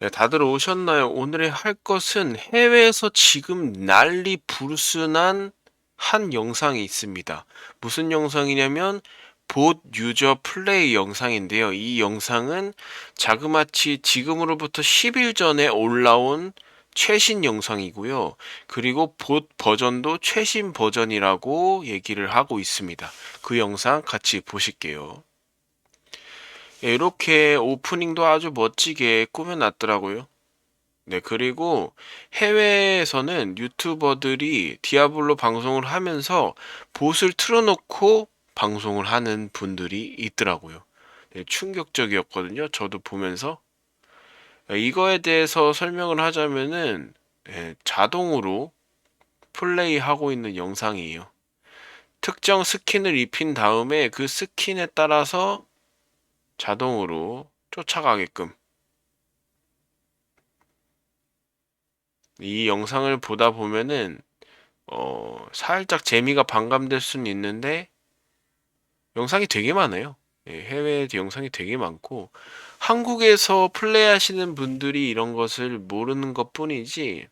네, 다들 오셨나요? 오늘의 할 것은 해외에서 지금 난리 부르스난 한 영상이 있습니다. 무슨 영상이냐면 봇 유저 플레이 영상인데요. 이 영상은 자그마치 지금으로부터 10일 전에 올라온 최신 영상이고요. 그리고 봇 버전도 최신 버전이라고 얘기를 하고 있습니다. 그 영상 같이 보실게요. 예, 이렇게 오프닝도 아주 멋지게 꾸며놨더라고요. 네, 그리고 해외에서는 유튜버들이 디아블로 방송을 하면서 봇을 틀어놓고 방송을 하는 분들이 있더라고요. 네, 충격적이었거든요. 저도 보면서. 네, 이거에 대해서 설명을 하자면은 네, 자동으로 플레이하고 있는 영상이에요. 특정 스킨을 입힌 다음에 그 스킨에 따라서 자동으로 쫓아가게끔 이 영상을 보다 보면은 어 살짝 재미가 반감될 수는 있는데 영상이 되게 많아요. 예, 해외 영상이 되게 많고 한국에서 플레이하시는 분들이 이런 것을 모르는 것 뿐이지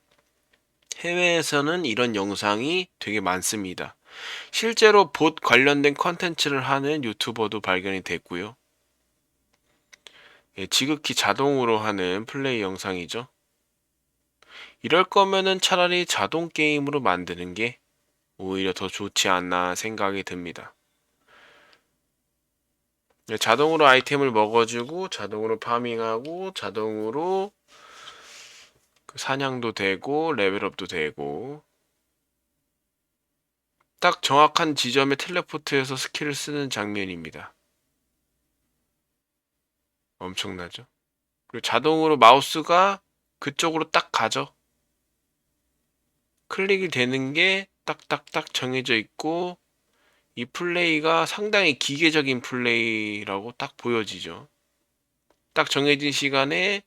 해외에서는 이런 영상이 되게 많습니다. 실제로 봇 관련된 컨텐츠를 하는 유튜버도 발견이 됐고요. 예, 지극히 자동으로 하는 플레이 영상이죠. 이럴 거면은 차라리 자동 게임으로 만드는 게 오히려 더 좋지 않나 생각이 듭니다. 예, 자동으로 아이템을 먹어주고 자동으로 파밍하고 자동으로 그 사냥도 되고 레벨업도 되고 딱 정확한 지점에 텔레포트해서 스킬을 쓰는 장면입니다. 엄청나죠? 그리고 자동으로 마우스가 그쪽으로 딱 가죠. 클릭이 되는 게 딱딱딱 정해져 있고 이 플레이가 상당히 기계적인 플레이라고 딱 보여지죠. 딱 정해진 시간에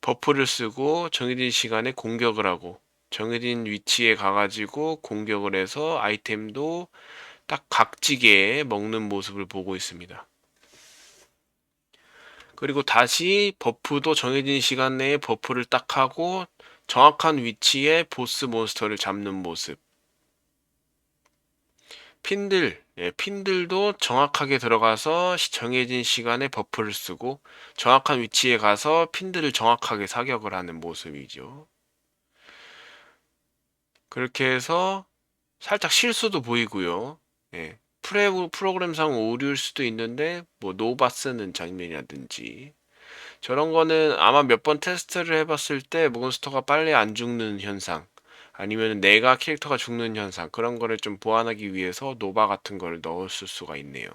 버프를 쓰고 정해진 시간에 공격을 하고 정해진 위치에 가가지고 공격을 해서 아이템도 딱 각지게 먹는 모습을 보고 있습니다. 그리고 다시 버프도 정해진 시간 내에 버프를 딱 하고 정확한 위치에 보스 몬스터를 잡는 모습. 핀들, 예, 핀들도 정확하게 들어가서 정해진 시간에 버프를 쓰고 정확한 위치에 가서 핀들을 정확하게 사격을 하는 모습이죠. 그렇게 해서 살짝 실수도 보이고요. 예, 프로그램상 오류일 수도 있는데 뭐 노바 쓰는 장면이라든지 저런 거는 아마 몇 번 테스트를 해봤을 때 몬스터가 빨리 안 죽는 현상 아니면 내가 캐릭터가 죽는 현상 그런 거를 좀 보완하기 위해서 노바 같은 거를 넣었을 수가 있네요.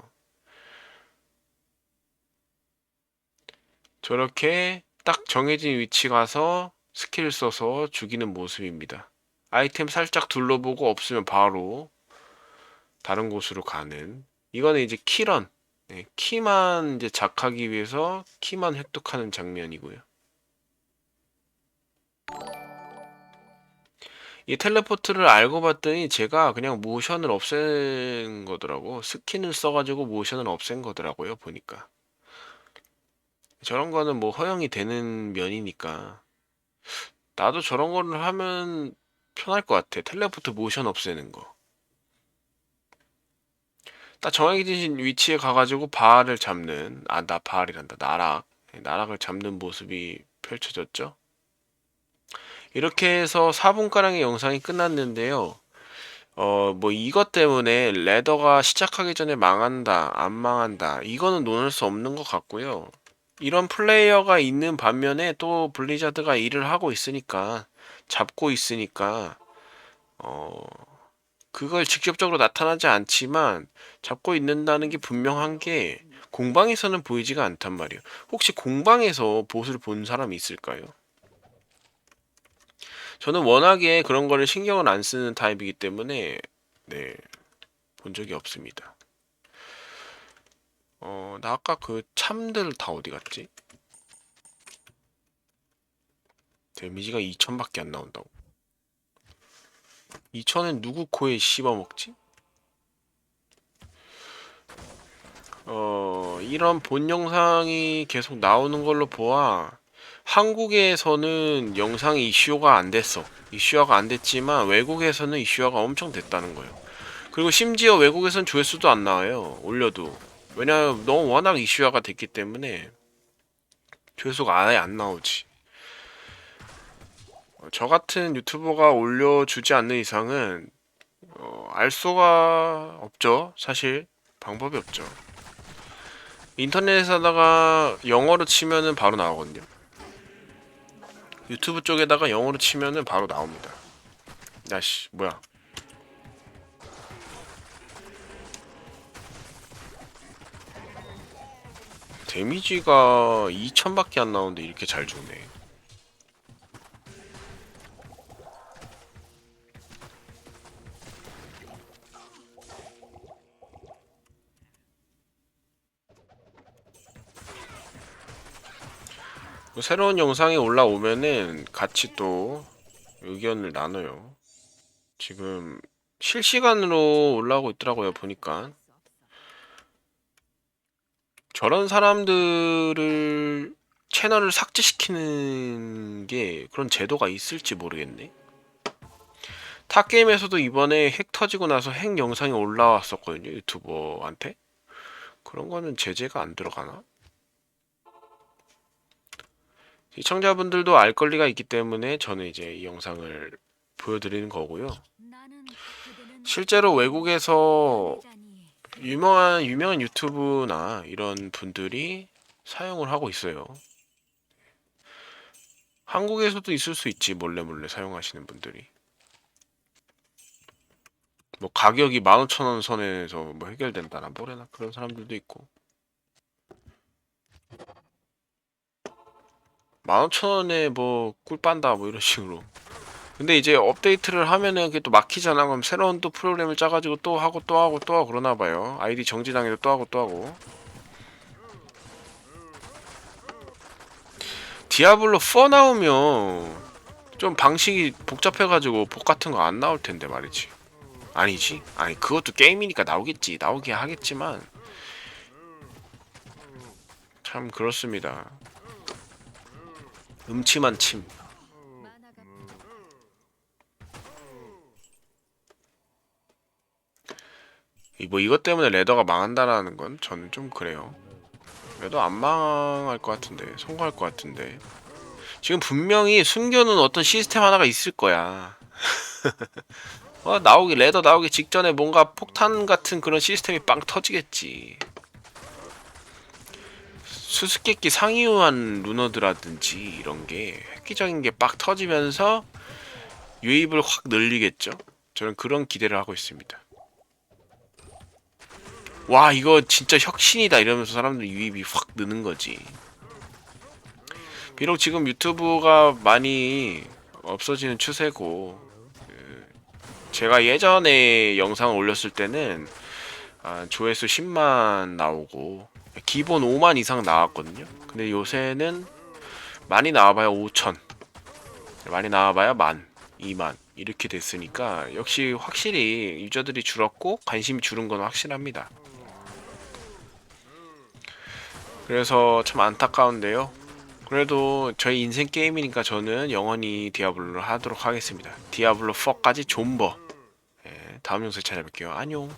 저렇게 딱 정해진 위치 가서 스킬 써서 죽이는 모습입니다. 아이템 살짝 둘러보고 없으면 바로 다른 곳으로 가는 이거는 이제 키런 네, 키만 이제 작하기 위해서 키만 획득하는 장면이고요. 이 텔레포트를 알고 봤더니 제가 그냥 모션을 없앤 거더라고. 스킨을 써가지고 모션을 없앤 거더라고요. 보니까. 저런 거는 뭐 허용이 되는 면이니까. 나도 저런 거를 하면 편할 것 같아. 텔레포트 모션 없애는 거. 딱 정해진 위치에 가가지고 바알을 잡는 아나 바알이란다 나락 네, 나락을 잡는 모습이 펼쳐졌죠. 이렇게 해서 4분가량의 영상이 끝났는데요. 어, 뭐 이것 때문에 레더가 시작하기 전에 망한다, 안 망한다. 이거는 논할 수 없는 것 같고요. 이런 플레이어가 있는 반면에 또 블리자드가 일을 하고 있으니까, 잡고 있으니까, 어, 그걸 직접적으로 나타나지 않지만 잡고 있는다는 게 분명한 게 공방에서는 보이지가 않단 말이에요. 혹시 공방에서 보스를 본 사람이 있을까요? 저는 워낙에 그런 거를 신경을 안 쓰는 타입이기 때문에 네, 본 적이 없습니다. 어, 나 아까 그 참들 다 어디 갔지? 데미지가 2000밖에 안 나온다고. 2000은 누구 코에 씹어먹지? 어, 이런 본 영상이 계속 나오는 걸로 보아 한국에서는 영상이 이슈화가 안 됐어. 이슈화가 안 됐지만 외국에서는 이슈화가 엄청 됐다는 거예요. 그리고 심지어 외국에선 조회수도 안 나와요. 올려도. 왜냐하면 너무 워낙 이슈화가 됐기 때문에 조회수가 아예 안 나오지. 어, 저 같은 유튜버가 올려주지 않는 이상은 어, 알 수가 없죠. 사실 방법이 없죠. 인터넷에다가 영어로 치면은 바로 나오거든요. 유튜브 쪽에다가 영어로 치면은 바로 나옵니다. 야씨 뭐야? 데미지가 2000밖에 안 나오는데 이렇게 잘 주네. 뭐 새로운 영상이 올라오면은 같이 또 의견을 나눠요. 지금 실시간으로 올라오고 있더라고요, 보니까. 저런 사람들을 채널을 삭제시키는 게 그런 제도가 있을지 모르겠네. 탑게임에서도 이번에 핵 터지고 나서 핵 영상이 올라왔었거든요, 유튜버한테. 그런 거는 제재가 안 들어가나? 시청자분들도 알 권리가 있기 때문에 저는 이제 이 영상을 보여드리는 거고요. 실제로 외국에서 유명한 유명한 유튜브나 이런 분들이 사용을 하고 있어요. 한국에서도 있을 수 있지 몰래 몰래 사용하시는 분들이. 뭐 가격이 15,000원 선에서 뭐 해결된다나 뭐래나 그런 사람들도 있고. 15,000원에 뭐 꿀 빤다 뭐 이런 식으로. 근데 이제 업데이트를 하면은 그게 또 막히잖아. 그럼 새로운 또 프로그램을 짜가지고 또 하고 또 하고 또 하고 그러나 봐요. 아이디 정지당해도 또 하고 또 하고. 디아블로 4 나오면 좀 방식이 복잡해가지고 복 같은 거 안 나올 텐데 말이지. 아니지? 아니 그것도 게임이니까 나오겠지. 나오긴 하겠지만 참 그렇습니다. 음침한 침. 이- 뭐 이것 때문에 레더가 망한다라는 건 저는 좀 그래요. 레더 안 망할 것 같은데 성공할 것 같은데 지금 분명히 숨겨놓은 어떤 시스템 하나가 있을 거야. 어, 나오기 레더 나오기 직전에 뭔가 폭탄 같은 그런 시스템이 빵 터지겠지. 수수께끼 상이유한 루너드라든지 이런 게 획기적인 게 빡 터지면서 유입을 확 늘리겠죠. 저는 그런 기대를 하고 있습니다. 와 이거 진짜 혁신이다 이러면서 사람들 유입이 확 느는 거지. 비록 지금 유튜브가 많이 없어지는 추세고 그 제가 예전에 영상을 올렸을 때는 아, 조회수 10만 나오고 기본 5만 이상 나왔거든요. 근데 요새는 많이 나와봐야 5천, 많이 나와봐야 만, 2만 이렇게 됐으니까 역시 확실히 유저들이 줄었고 관심이 줄은 건 확실합니다. 그래서 참 안타까운데요. 그래도 저희 인생 게임이니까 저는 영원히 디아블로를 하도록 하겠습니다. 디아블로 4까지 존버. 예, 다음 영상에 찾아뵐게요. 안녕.